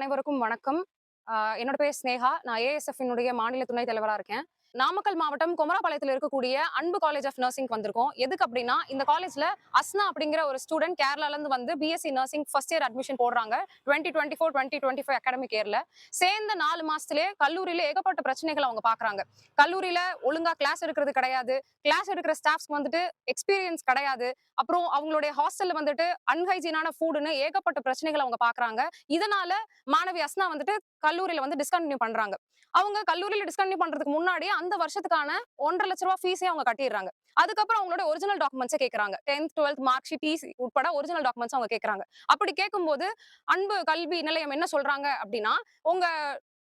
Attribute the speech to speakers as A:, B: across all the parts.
A: அனைவருக்கும் வணக்கம். ஆஹ் என்னோட பேர் ஸ்னேகா. நான் ஏஎஸ்எஃப் மாநில துணைத் தலைவரா இருக்கேன். நாமக்கல் மாவட்டம் குமராபாளையத்தில் இருக்கக்கூடிய அன்பு காலேஜ் ஆஃப் நர்சிங் வந்திருக்கோம். எதுக்கு அப்படின்னா இந்த காலேஜ்ல அஸ்னா அப்படிங்கிற ஒரு ஸ்டூடெண்ட் கேரளால இருந்து வந்து BSc nursing first year admission போடுறாங்க. Twenty twenty four twenty twenty five academic இயர்ல சேர்ந்த நாலு மாசத்திலே கல்லூரியில ஏகப்பட்ட பிரச்சனைகள் அவங்க பாக்குறாங்க. கல்லூரியில ஒழுங்கா கிளாஸ் எடுக்கிறது கிடையாது. கிளாஸ் எடுக்கிற ஸ்டாஃப்ஸ்க்கு வந்துட்டு எக்ஸ்பீரியன்ஸ் கிடையாது. அப்புறம் அவங்களுடைய ஹாஸ்டல்ல வந்துட்டு அன்ஹைஜீனான ஃபுட்னு ஏகப்பட்ட பிரச்சனைகள் அவங்க பாக்குறாங்க. இதனால மாணவி அஸ்னா வந்துட்டு கல்லூரியில வந்து டிஸ்கண்டினியூ பண்றாங்க. அவங்க கல்லூரியில டிஸ்கண்டினியூ பண்றதுக்கு முன்னாடியே அந்த வருஷத்துக்கான ஒன்றரை லட்ச ரூபா ஃபீஸே அவங்க கட்டிடுறாங்க. அதுக்கப்புறம் அவங்களோட ஒரிஜினல் டாக்குமெண்ட்ஸை கேட்கறாங்க tenth twelfth mark sheet TC உட்பட ஒரிஜினல் டாக்குமெண்ட்ஸ் அவங்க கேட்கறாங்க அப்படி கேட்கும்போது அன்பு கல்வி நிலையம் என்ன சொல்றாங்க அப்படின்னா உங்க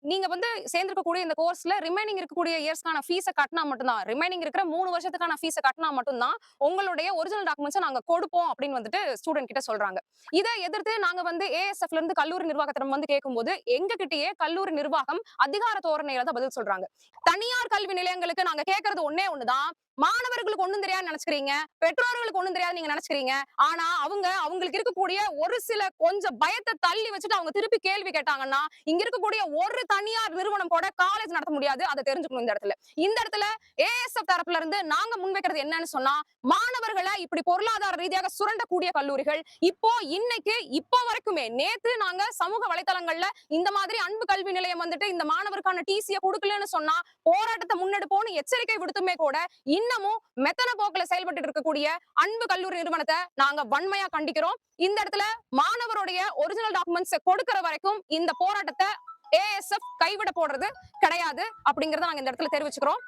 A: நீங்க வந்து சேர்ந்திருக்கக்கூடிய இந்த கோர்ஸ்ல ரிமைனிங் இருக்கக்கூடிய இயர்ஸ்க்கான ஃபீஸை கட்டினா மட்டும்தான். ரிமைனிங் இருக்கிற மூணு வருஷத்துக்கான ஃபீஸை கட்டினா மட்டும்தான் உங்களுடைய ஒரிஜினல் டாக்குமெண்ட்ஸை நாங்க கொடுப்போம் அப்படின்னு வந்துட்டு ஸ்டூடெண்ட் கிட்ட சொல்றாங்க. இதை எதிர்த்து நாங்க வந்து ஏஎஸ்எஃப்ல இருந்து கல்லூரி நிர்வாகத்திடம் வந்து கேட்கும்போது எங்க கிட்டேயே கல்லூரி நிர்வாகம் அதிகார தோரணையில தான் பதில் சொல்றாங்க. தனியார் கல்வி நிலையங்களுக்கு நாங்க கேட்கறது ஒன்னே ஒண்ணுதான். மாணவர்களுக்கு ஒண்ணும் தெரியாது நினைச்சுக்கிறீங்க பெற்றோர்களுக்கு ஒண்ணும் தெரியாது நீங்க நினைச்சுக்கிறீங்க. ஆனா அவங்க அவங்களுக்கு இருக்கக்கூடிய ஒரு சில கொஞ்சம் பயத்தை தள்ளி வச்சுட்டு அவங்க திருப்பி கேள்வி கேட்டாங்கன்னா இங்க இருக்கக்கூடிய ஒரு தனியார் நிறுவனம் கூட காலேஜ் நடத்த முடியாது. அதை தெரிஞ்சுக்கணும் இந்த இடத்துல. இந்த இடத்துல ஏஎஸ்எஃப் தரப்புல இருந்து நாங்க முன்வைக்கிறது என்னன்னு சொன்னா மாணவர்களை இப்படி பொருளாதார ரீதியாக சுரண்டக்கூடிய கல்லூரிகள் இப்போ இன்னைக்கு இப்போ வரைக்குமே நேத்து நாங்க சமூக வலைதளங்கள்ல இந்த மாதிரி அன்பு கல்வி நிலையம் வந்துட்டு இந்த மாணவருக்கான டிசியை கொடுக்கலன்னு சொன்னா போராட்டத்தை முன்னெடுப்போம்னு எச்சரிக்கை விடுத்துமே கூட இன்னமும் மெத்தன போக்குல செயல்பட்டு இருக்கக்கூடிய அன்பு கல்லூரி நிறுவனத்தை நாங்க வன்மையா கண்டிக்கிறோம். இந்த இடத்துல மாணவருடைய ஒரிஜினல் டாக்குமெண்ட்ஸ் கொடுக்கிற வரைக்கும் இந்த போராட்டத்தை ஏஎஸ்எஃப் கைவிட போடுறது கிடையாது அப்படிங்கறத நாங்க இந்த இடத்துல தெரிவிச்சுக்கிறோம்.